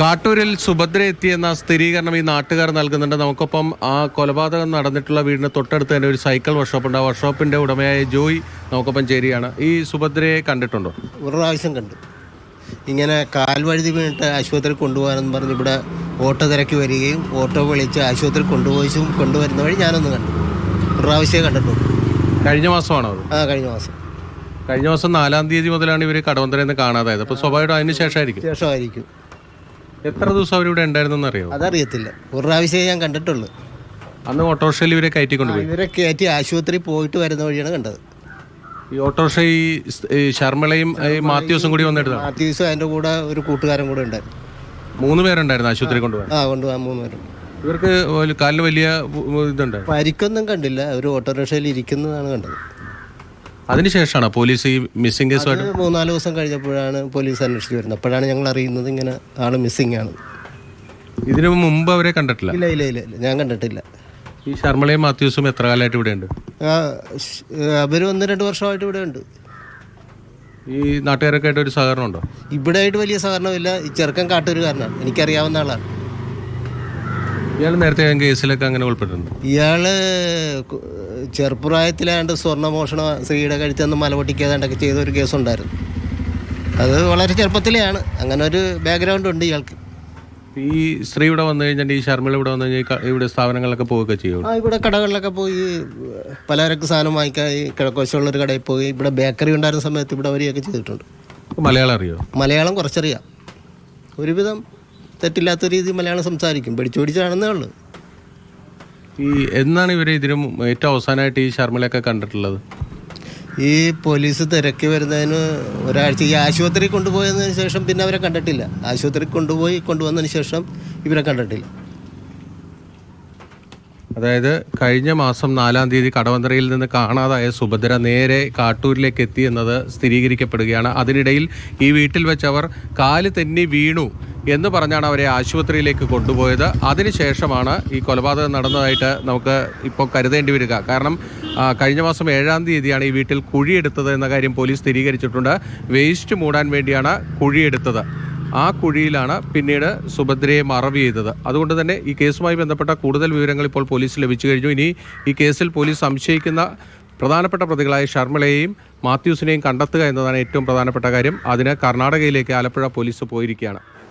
കാട്ടൂരിൽ സുഭദ്ര എത്തിയെന്ന സ്ഥിരീകരണം ഈ നാട്ടുകാർ നൽകുന്നുണ്ട്. നമുക്കൊപ്പം ആ കൊലപാതകം നടന്നിട്ടുള്ള വീടിന് തൊട്ടടുത്ത് തന്നെ ഒരു സൈക്കിൾ വർക്ക്ഷോപ്പ് ഉണ്ട് ആ വർക്ക്ഷോപ്പിന്റെ ഉടമയായ ജോയ് നമുക്കൊപ്പം ചേരുകയാണ്. ഈ സുഭദ്രയെ കണ്ടിട്ടുണ്ടോ? ഒരു പ്രാവശ്യം കണ്ടു. ഇങ്ങനെ കാൽവഴുതി വീണിട്ട് ആശുപത്രി കൊണ്ടുപോകാനെന്ന് പറഞ്ഞ് ഇവിടെ ഓട്ടോ തിരക്കി വരികയും ഓട്ടോ വിളിച്ച് ആശുപത്രി കൊണ്ടുപോയിച്ചും കൊണ്ടുവരുന്ന വഴി ഞാനൊന്ന് കണ്ടു. ഒരു പ്രാവശ്യമേ കണ്ടിട്ടുള്ളൂ. കഴിഞ്ഞ മാസമാണോ ആ കഴിഞ്ഞ മാസം. കഴിഞ്ഞ മാസം നാലാം തീയതി മുതലാണ് ഇവർ കടവന്തരയിൽ നിന്ന് കാണാതായത്. അപ്പോൾ സ്വാഭാവികമായിട്ടും അതിന് ശേഷമായിരിക്കും. ശേഷമായിരിക്കും. എത്ര ദിവസം അവരിവിടെ ഉണ്ടായിരുന്നെന്ന് അറിയോ? അതറിയത്തില്ല. ഒരു പ്രാവശ്യമേ ഞാൻ കണ്ടിട്ടുള്ളൂ. അന്ന് ഓട്ടോറിക്ഷയിൽ ഇവരെ കയറ്റി കൊണ്ടുപോയി ഇവരെ കയറ്റി ആശുപത്രി പോയിട്ട് വരുന്ന വഴിയാണ് കണ്ടത്. ഈ ഓട്ടോറിക്ഷ ഈ സ്- ഈ ശർമ്മളയും ഈ മാത്യൂസും കൂടി വന്നിട്ട് മാത്യൂസും അതിന്റെ കൂടെ ഒരു കൂട്ടുകാരൻ കൂടെ ഉണ്ടായിരുന്നു. മൂന്ന് പേരുണ്ടായിരുന്നു ആശുപത്രി കൊണ്ടുപോയി ആ കൊണ്ടുപോകാൻ മൂന്ന് പേരുണ്ട്. ഇവർക്ക് ഒരു കാലിന് വലിയ ഉ- ഇതുണ്ട്? പരിക്കൊന്നും കണ്ടില്ല. ഒരു ഓട്ടോറിക്ഷയിൽ ഇരിക്കുന്നതാണ് കണ്ടത്. അതിനുശേഷമാണ് പോലീസ് ഈ മിസ്സിംഗ് കേസുമായിട്ട് അത് മൂന്നാൽ ദിവസം കഴിഞ്ഞപ്പോഴാണ് പോലീസ് അന്വേഷിച്ച് വരുന്നത്. അപ്പോഴാണ് ഞങ്ങൾ അറിയുന്നത് ഇങ്ങനെ ആൾ മിസ്സിംഗ് ആണ്. ഇതിനു മുമ്പ് അവരെ കണ്ടിട്ടില്ല? ഇല്ല ഇല്ല ഇല്ല ഇല്ല. ഞാൻ കണ്ടിട്ടില്ല. ഈ ശർമ്മളയും മാത്യൂസും എത്ര കാലമായിട്ട് ഇവിടെ ഉണ്ട് ആ, ഷ്- അവർ ഒന്ന് രണ്ട് വർഷമായിട്ട് ഇവിടെ ഉണ്ട് ഈ നാട്ടുകാരൊക്കെ ആയിട്ട് ഒരു സഹകരണം ഉണ്ടോ? ഇവിടെ ആയിട്ട് വലിയ സഹകരണമില്ല. ഈ ചെറുക്കൻ കാട്ടൂരുകാരനാണ് എനിക്കറിയാവുന്ന ആളാണ്. ഇയാൾ നേരത്തെ ഏതെങ്കിലും കേസിലൊക്കെ അങ്ങനെ ഉൾപ്പെട്ടിട്ടുണ്ട് ഇയാൾ കു- ചെറുപ്രായത്തിലാണ്ട് സ്വർണമോഷണ സ്ത്രീയുടെ കഴുത്തെന്ന് മല പൊട്ടിക്കാതാണ്ടൊക്കെ ചെയ്ത ഒരു കേസുണ്ടായിരുന്നു. അത് വളരെ ചെറുപ്പത്തിലെയാണ്. അങ്ങനെ ഒരു ബാക്ക്ഗ്രൗണ്ട് ഉണ്ട് ഇയാൾക്ക്. ഈ സ്ത്രീ ഇവിടെ വന്നു കഴിഞ്ഞാൽ ഈ ശർമ്മള ഇവിടെ വന്നു കഴിഞ്ഞാൽ ഇവിടെ സ്ഥാപനങ്ങളിലൊക്കെ പോവുകയൊക്കെ ചെയ്യും? ആ ഇവിടെ കടകളിലൊക്കെ പോയി പലചരക്ക് സാധനം വാങ്ങിക്കാൻ ഈ കിഴക്കോശമുള്ളൊരു കടയിൽ പോയി ഇവിടെ ബേക്കറി ഉണ്ടായിരുന്ന സമയത്ത് ഇവിടെ വരികയൊക്കെ ചെയ്തിട്ടുണ്ട്. മലയാളം അറിയോ? മലയാളം കുറച്ചറിയാം. ഒരുവിധം തെറ്റില്ലാത്ത രീതിയിൽ മലയാളം സംസാരിക്കും. പിടിച്ചു പിടിച്ചാണെന്നേ ഉള്ളൂ. ഈ എന്നാണ് ഇവരെ ഇതിനും ഏറ്റവും അവസാനമായിട്ട് ഈ ശർമ്മളയൊക്കെ കണ്ടിട്ടുള്ളത്? ഈ പോലീസ് തിരക്കി വരുന്നതിന് ഒരാഴ്ച ഈ ആശുപത്രി കൊണ്ടുപോയതിന് ശേഷം പിന്നെ അവരെ കണ്ടിട്ടില്ല. ആശുപത്രി കൊണ്ടുപോയി കൊണ്ടുവന്നതിന് ശേഷം ഇവരെ കണ്ടിട്ടില്ല. അതായത് കഴിഞ്ഞ മാസം നാലാം തീയതി കടവന്തറയിൽ നിന്ന് കാണാതായ സുഭദ്ര നേരെ കാട്ടൂരിലേക്ക് എത്തി എന്നത് സ്ഥിരീകരിക്കപ്പെടുകയാണ്. അതിനിടയിൽ ഈ വീട്ടിൽ വെച്ചവർ അവർ കാൽ തെന്നി വീണു. എന്ന് പറഞ്ഞാണ് അവരെ ആശുപത്രിയിലേക്ക് കൊണ്ടുപോയത്. അതിനുശേഷമാണ് ഈ കൊലപാതകം നടന്നതായിട്ട് നമുക്ക് ഇപ്പോൾ കരുതേണ്ടി വരിക. കാരണം കഴിഞ്ഞ മാസം ഏഴാം തീയതിയാണ് ഈ വീട്ടിൽ കുഴിയെടുത്തത് എന്ന കാര്യം പോലീസ് സ്ഥിരീകരിച്ചിട്ടുണ്ട്. വേസ്റ്റ് മൂടാൻ വേണ്ടിയാണ് കുഴിയെടുത്തത്. ആ കുഴിയിലാണ് പിന്നീട് സുഭദ്രയെ മറവ് ചെയ്തത്. അതുകൊണ്ട് തന്നെ ഈ കേസുമായി ബന്ധപ്പെട്ട കൂടുതൽ വിവരങ്ങൾ ഇപ്പോൾ പോലീസ് ലഭിച്ചു കഴിഞ്ഞു. ഇനി ഈ കേസിൽ പോലീസ് സംശയിക്കുന്ന പ്രധാനപ്പെട്ട പ്രതികളായ ശർമ്മളയെയും മാത്യൂസിനെയും കണ്ടെത്തുക എന്നതാണ് ഏറ്റവും പ്രധാനപ്പെട്ട കാര്യം. അതിന് കർണാടകയിലേക്ക് ആലപ്പുഴ പോലീസ് പോയിരിക്കുകയാണ്.